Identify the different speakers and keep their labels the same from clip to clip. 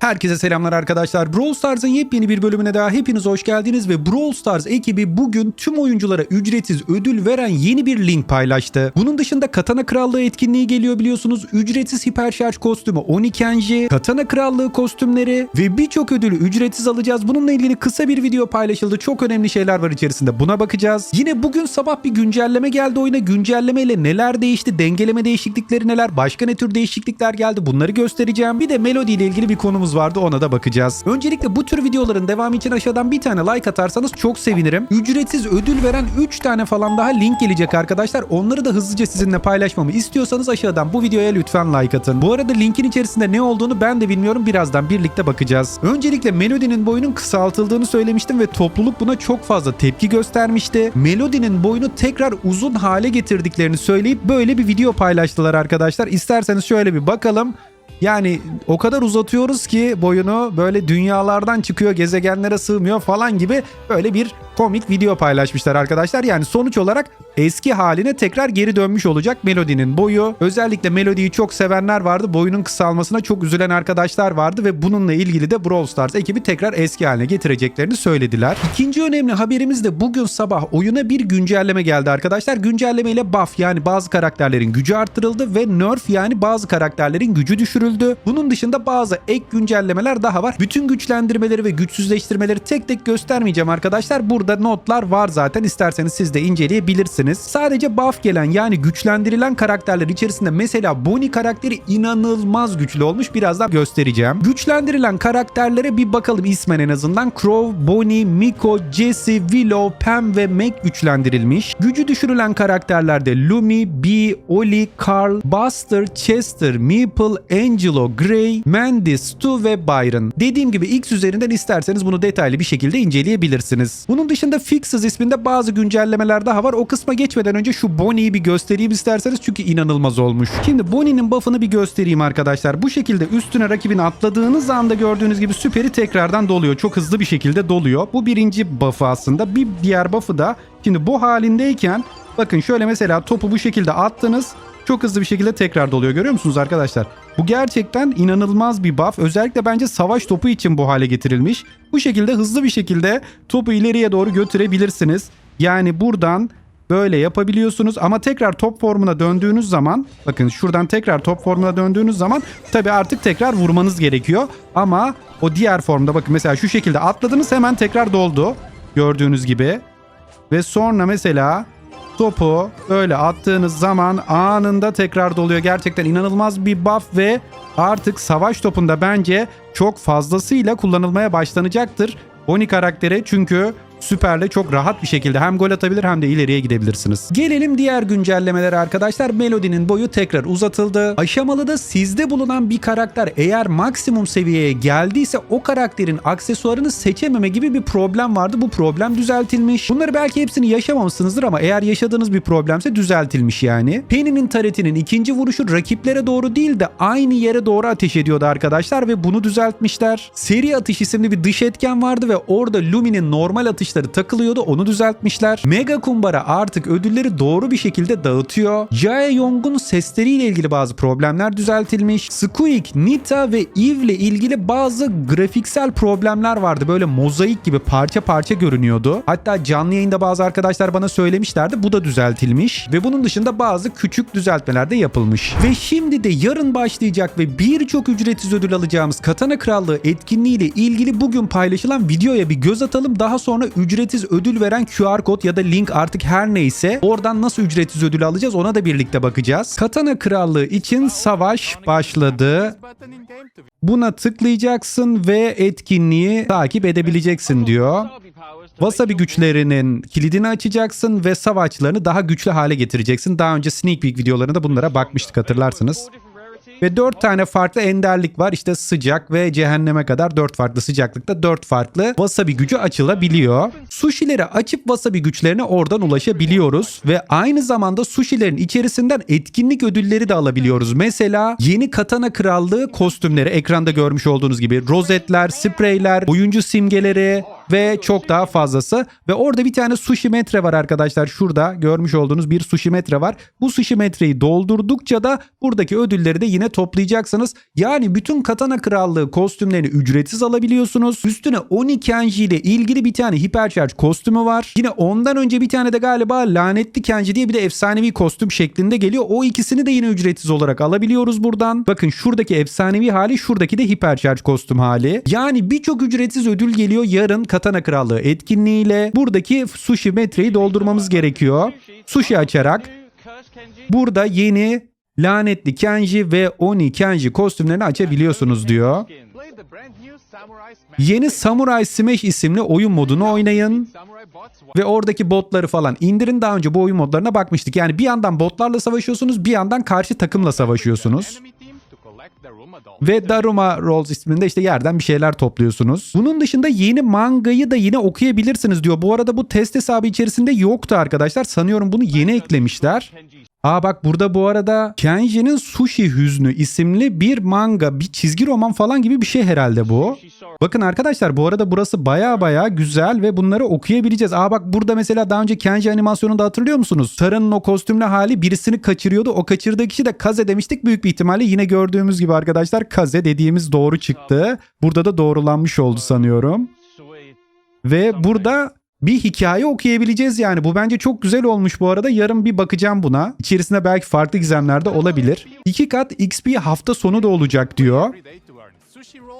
Speaker 1: Herkese selamlar arkadaşlar. Brawl Stars'ın yepyeni bir bölümüne daha hepiniz hoş geldiniz ve Brawl Stars ekibi bugün tüm oyunculara ücretsiz ödül veren yeni bir link paylaştı. Bunun dışında Katana Krallığı etkinliği geliyor biliyorsunuz. Ücretsiz hiperşarj kostümü Onikenji, Katana Krallığı kostümleri ve birçok ödülü ücretsiz alacağız. Bununla ilgili kısa bir video paylaşıldı. Çok önemli şeyler var içerisinde. Buna bakacağız. Yine bugün sabah bir güncelleme geldi oyuna. Güncellemeyle neler değişti? Dengeleme değişiklikleri neler? Başka ne tür değişiklikler geldi? Bunları göstereceğim. Bir de Melody ile ilgili bir konumuz vardı. Ona da bakacağız. Öncelikle bu tür videoların devamı için aşağıdan bir tane like atarsanız çok sevinirim. Ücretsiz ödül veren 3 tane falan daha link gelecek arkadaşlar. Onları da hızlıca sizinle paylaşmamı istiyorsanız aşağıdan bu videoya lütfen like atın. Bu arada linkin içerisinde ne olduğunu ben de bilmiyorum. Birazdan birlikte bakacağız. Öncelikle Melody'nin boyunun kısaltıldığını söylemiştim ve topluluk buna çok fazla tepki göstermişti. Melody'nin boyunu tekrar uzun hale getirdiklerini söyleyip böyle bir video paylaştılar arkadaşlar. İsterseniz şöyle bir bakalım. Yani o kadar uzatıyoruz ki boyunu böyle dünyalardan çıkıyor, gezegenlere sığmıyor falan gibi böyle bir komik video paylaşmışlar arkadaşlar. Yani sonuç olarak eski haline tekrar geri dönmüş olacak Melody'nin boyu. Özellikle Melody'yi çok sevenler vardı. Boyunun kısalmasına çok üzülen arkadaşlar vardı ve bununla ilgili de Brawl Stars ekibi tekrar eski haline getireceklerini söylediler. İkinci önemli haberimiz de bugün sabah oyuna bir güncelleme geldi arkadaşlar. Güncelleme ile buff yani bazı karakterlerin gücü arttırıldı ve nerf yani bazı karakterlerin gücü düşürüldü. Bunun dışında bazı ek güncellemeler daha var. Bütün güçlendirmeleri ve güçsüzleştirmeleri tek tek göstermeyeceğim arkadaşlar. Burada notlar var zaten. İsterseniz siz de inceleyebilirsiniz. Sadece buff gelen yani güçlendirilen karakterler içerisinde mesela Bonnie karakteri inanılmaz güçlü olmuş. Birazdan göstereceğim. Güçlendirilen karakterlere bir bakalım ismen en azından. Crow, Bonnie, Miko, Jesse, Willow, Pam ve Meg güçlendirilmiş. Gücü düşürülen karakterlerde Lumi, Bee, Oli, Carl, Buster, Chester, Meeple, Angelo, Gray, Mandy, Stu ve Byron. Dediğim gibi X üzerinden isterseniz bunu detaylı bir şekilde inceleyebilirsiniz. Bunun dışında Fixes isminde bazı güncellemeler daha var. O kısma geçmeden önce şu Bonnie'yi bir göstereyim isterseniz çünkü inanılmaz olmuş. Şimdi Bonnie'nin buff'ını bir göstereyim arkadaşlar. Bu şekilde üstüne rakibin atladığınız anda gördüğünüz gibi süperi tekrardan doluyor. Çok hızlı bir şekilde doluyor. Bu birinci buff'ı aslında. Bir diğer buff'ı da şimdi bu halindeyken bakın şöyle mesela topu bu şekilde attınız. Çok hızlı bir şekilde tekrar doluyor. Görüyor musunuz arkadaşlar? Bu gerçekten inanılmaz bir buff. Özellikle bence savaş topu için bu hale getirilmiş. Bu şekilde hızlı bir şekilde topu ileriye doğru götürebilirsiniz. Yani buradan böyle yapabiliyorsunuz ama tekrar top formuna döndüğünüz zaman bakın şuradan tekrar top formuna döndüğünüz zaman tabii artık tekrar vurmanız gerekiyor. Ama o diğer formda bakın mesela şu şekilde atladınız hemen tekrar doldu. Gördüğünüz gibi. Ve sonra mesela topu öyle attığınız zaman anında tekrar doluyor. Gerçekten inanılmaz bir buff ve artık savaş topunda bence çok fazlasıyla kullanılmaya başlanacaktır. Bonnie karakteri çünkü Süper'le çok rahat bir şekilde hem gol atabilir hem de ileriye gidebilirsiniz. Gelelim diğer güncellemelere arkadaşlar. Melody'nin boyu tekrar uzatıldı. Aşamalıda sizde bulunan bir karakter eğer maksimum seviyeye geldiyse o karakterin aksesuarını seçememe gibi bir problem vardı. Bu problem düzeltilmiş. Bunları belki hepsini yaşamamışsınızdır ama eğer yaşadığınız bir problemse düzeltilmiş yani. Penny'nin taretinin ikinci vuruşu rakiplere doğru değil de aynı yere doğru ateş ediyordu arkadaşlar ve bunu düzeltmişler. Seri atış isimli bir dış etken vardı ve orada Lumi'nin normal atışları takılıyordu onu düzeltmişler. Mega Kumbara artık ödülleri doğru bir şekilde dağıtıyor. Jae Young'un sesleriyle ilgili bazı problemler düzeltilmiş. Squeak, Nita ve Eve ile ilgili bazı grafiksel problemler vardı. Böyle mozaik gibi parça parça görünüyordu. Hatta canlı yayında bazı arkadaşlar bana söylemişlerdi. Bu da düzeltilmiş. Ve bunun dışında bazı küçük düzeltmeler de yapılmış. Ve şimdi de yarın başlayacak ve birçok ücretsiz ödül alacağımız Katana Krallığı etkinliği ile ilgili bugün paylaşılan videoya bir göz atalım. Daha sonra ücretsiz ödül veren QR kod ya da link artık her neyse oradan nasıl ücretsiz ödül alacağız ona da birlikte bakacağız. Katana Krallığı için savaş başladı. Buna tıklayacaksın ve etkinliği takip edebileceksin diyor. Wasabi güçlerinin kilidini açacaksın ve savaşçılarını daha güçlü hale getireceksin. Daha önce Sneak Peek videolarında bunlara bakmıştık hatırlarsınız. Ve 4 tane farklı enderlik var. İşte sıcak ve cehenneme kadar 4 farklı sıcaklıkta 4 farklı wasabi gücü açılabiliyor. Sushi'leri açıp wasabi güçlerine oradan ulaşabiliyoruz. Ve aynı zamanda sushi'lerin içerisinden etkinlik ödülleri de alabiliyoruz. Mesela yeni Katana Krallığı kostümleri ekranda görmüş olduğunuz gibi rozetler, spreyler, oyuncu simgeleri ve çok daha fazlası. Ve orada bir tane sushi metre var arkadaşlar. Şurada görmüş olduğunuz bir sushi metre var. Bu sushi metreyi doldurdukça da buradaki ödülleri de yine toplayacaksınız. Yani bütün Katana Krallığı kostümlerini ücretsiz alabiliyorsunuz. Üstüne Oni Kenji ile ilgili bir tane Hypercharge kostümü var. Yine ondan önce bir tane de galiba Lanetli Kenji diye bir de efsanevi kostüm şeklinde geliyor. O ikisini de yine ücretsiz olarak alabiliyoruz buradan. Bakın şuradaki efsanevi hali şuradaki de Hypercharge kostüm hali. Yani birçok ücretsiz ödül geliyor yarın Katana Krallığı etkinliğiyle. Buradaki sushi metreyi doldurmamız gerekiyor. Sushi açarak burada yeni lanetli Kenji ve Oni Kenji kostümlerini açabiliyorsunuz diyor. Yeni Samurai Smash isimli oyun modunu oynayın ve oradaki botları falan indirin. Daha önce bu oyun modlarına bakmıştık. Yani bir yandan botlarla savaşıyorsunuz, bir yandan karşı takımla savaşıyorsunuz. Ve Daruma Rolls isminde işte yerden bir şeyler topluyorsunuz. Bunun dışında yeni mangayı da yine okuyabilirsiniz diyor. Bu arada bu test hesabı içerisinde yoktu arkadaşlar. Sanıyorum bunu yeni eklemişler. Aa bak burada bu arada Kenji'nin Sushi Hüznü isimli bir manga, bir çizgi roman falan gibi bir şey herhalde bu. Bakın arkadaşlar bu arada burası baya baya güzel ve bunları okuyabileceğiz. Aa bak burada mesela daha önce Kenji animasyonunda hatırlıyor musunuz? Sarı'nın o kostümlü hali birisini kaçırıyordu. O kaçırdığı kişi de Kaze demiştik. Büyük bir ihtimalle yine gördüğümüz gibi arkadaşlar Kaze dediğimiz doğru çıktı. Burada da doğrulanmış oldu sanıyorum. Ve burada bir hikaye okuyabileceğiz yani. Bu bence çok güzel olmuş bu arada. Yarın bir bakacağım buna. İçerisinde belki farklı gizemler de olabilir. İki kat XP hafta sonu da olacak diyor.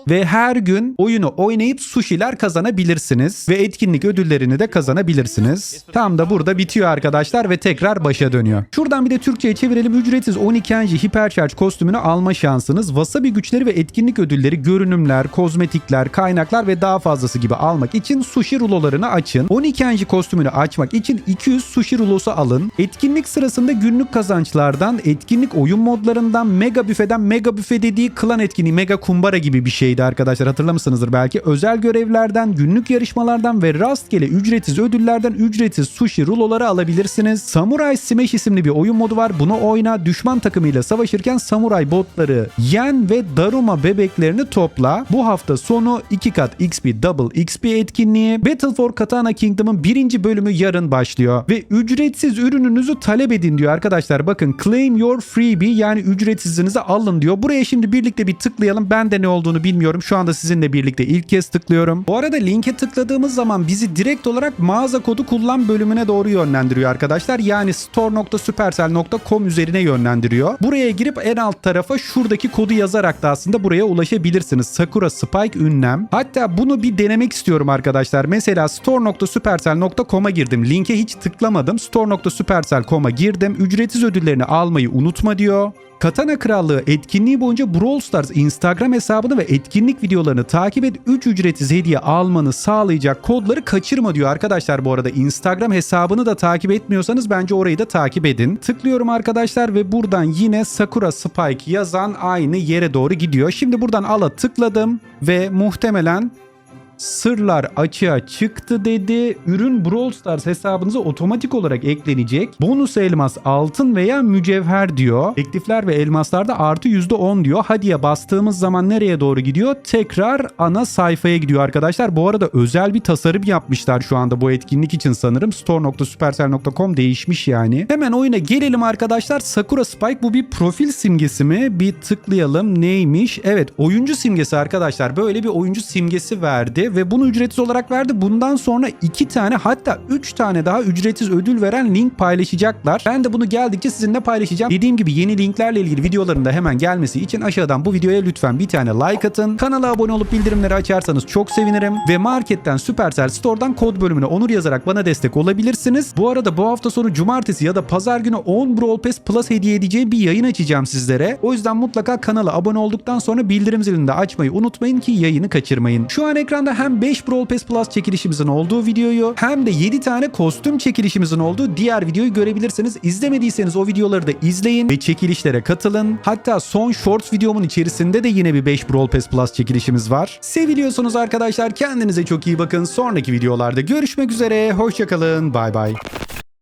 Speaker 1: Ve her gün oyunu oynayıp sushi'ler kazanabilirsiniz. Ve etkinlik ödüllerini de kazanabilirsiniz. Tam da burada bitiyor arkadaşlar ve tekrar başa dönüyor. Şuradan bir de Türkçe'ye çevirelim. Ücretsiz 12 Kenji Hypercharge kostümünü alma şansınız. Wasabi güçleri ve etkinlik ödülleri, görünümler, kozmetikler, kaynaklar ve daha fazlası gibi almak için sushi rulolarını açın. 12 Kenji kostümünü açmak için 200 sushi rulosu alın. Etkinlik sırasında günlük kazançlardan, etkinlik oyun modlarından, mega büfeden, mega büfe dediği klan etkinliği, mega kumbara gibi bir şeydi arkadaşlar hatırlamışsınızdır belki. Özel görevlerden, günlük yarışmalardan ve rastgele ücretsiz ödüllerden ücretsiz sushi ruloları alabilirsiniz. Samurai Smash isimli bir oyun modu var. Bunu oyna. Düşman takımıyla savaşırken samurai botları yen ve daruma bebeklerini topla. Bu hafta sonu 2 kat XP Double XP etkinliği. Battle for Katana Kingdom'ın birinci bölümü yarın başlıyor. Ve ücretsiz ürününüzü talep edin diyor arkadaşlar. Bakın claim your freebie yani ücretsizinizi alın diyor. Buraya şimdi birlikte bir tıklayalım. Ben de ne olduğunu bilmiyorum. Şu anda sizinle birlikte ilk kez tıklıyorum. Bu arada linke tıkladığımız zaman bizi direkt olarak mağaza kodu kullan bölümüne doğru yönlendiriyor arkadaşlar. Yani store.supercell.com üzerine yönlendiriyor. Buraya girip en alt tarafa şuradaki kodu yazarak da aslında buraya ulaşabilirsiniz. Sakura Spike ünlem. Hatta bunu bir denemek istiyorum arkadaşlar. Mesela store.supercell.com'a girdim. Linke hiç tıklamadım. store.supercell.com'a girdim. Ücretsiz ödüllerini almayı unutma diyor. Katana Krallığı etkinliği boyunca Brawl Stars Instagram hesabını ve etkinlik videolarını takip et. 3 ücretsiz hediye almanı sağlayacak kodları kaçırma diyor arkadaşlar bu arada. Instagram hesabını da takip etmiyorsanız bence orayı da takip edin. Tıklıyorum arkadaşlar ve buradan yine Sakura Spike yazan aynı yere doğru gidiyor. Şimdi buradan ala tıkladım ve muhtemelen Sırlar açığa çıktı dedi. Ürün Brawl Stars hesabınıza otomatik olarak eklenecek. Bonus elmas altın veya mücevher diyor. Teklifler ve elmaslarda artı %10 diyor. Hadiye bastığımız zaman nereye doğru gidiyor? Tekrar ana sayfaya gidiyor arkadaşlar. Bu arada özel bir tasarım yapmışlar şu anda bu etkinlik için sanırım. store.supercell.com değişmiş yani. Hemen oyuna gelelim arkadaşlar. Sakura Spike bu bir profil simgesi mi? Bir tıklayalım. Neymiş? Evet oyuncu simgesi arkadaşlar. Böyle bir oyuncu simgesi verdi ve bunu ücretsiz olarak verdi. Bundan sonra iki tane hatta üç tane daha ücretsiz ödül veren link paylaşacaklar. Ben de bunu geldikçe sizinle paylaşacağım. Dediğim gibi yeni linklerle ilgili videoların da hemen gelmesi için aşağıdan bu videoya lütfen bir tane like atın. Kanala abone olup bildirimleri açarsanız çok sevinirim. Ve marketten Supercell Store'dan kod bölümüne onur yazarak bana destek olabilirsiniz. Bu arada bu hafta sonu cumartesi ya da pazar günü 10 Brawl Pass Plus hediye edeceğim bir yayın açacağım sizlere. O yüzden mutlaka kanala abone olduktan sonra bildirim zilini de açmayı unutmayın ki yayını kaçırmayın. Şu an ekranda hem 5 Brawl Pass Plus çekilişimizin olduğu videoyu hem de 7 tane kostüm çekilişimizin olduğu diğer videoyu görebilirsiniz. İzlemediyseniz o videoları da izleyin ve çekilişlere katılın. Hatta son Shorts videomun içerisinde de yine bir 5 Brawl Pass Plus çekilişimiz var. Seviliyorsunuz arkadaşlar. Kendinize çok iyi bakın. Sonraki videolarda görüşmek üzere. Hoşçakalın. Bay bay.